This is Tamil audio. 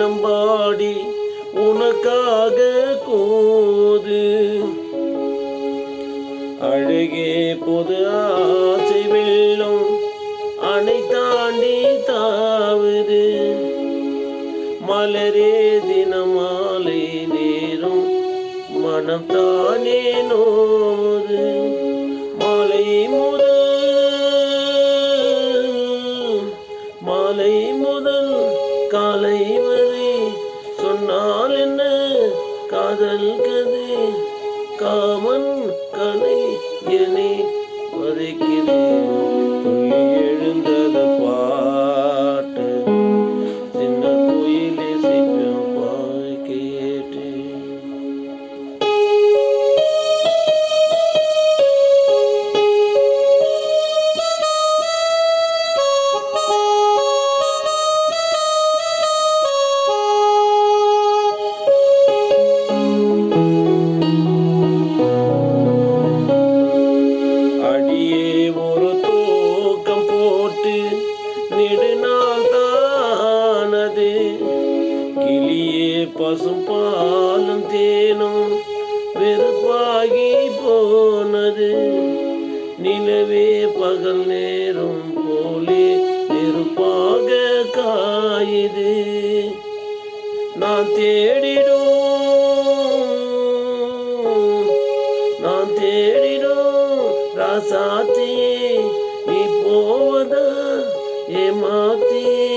வானம் பாடி உனக்காக கூது. அழகே பொது ஆசை வெள்ளம் அணை தாண்டி தாவுது. மலரே தினமாலை நேரம் மனம் தானே நோது மாலை முதல் காதல் கதை காமன் கலை என மறைக்கிறேன். பசும் பாலும் தேனும் வெறுப்பாகி போனது. நிலவே பகல் நேரம் போலே நெருப்பாக காயுது. நான் தேடிடும் நான் தேடிடும் ராசாத்தியே நீ போவதா ஏமாத்தியே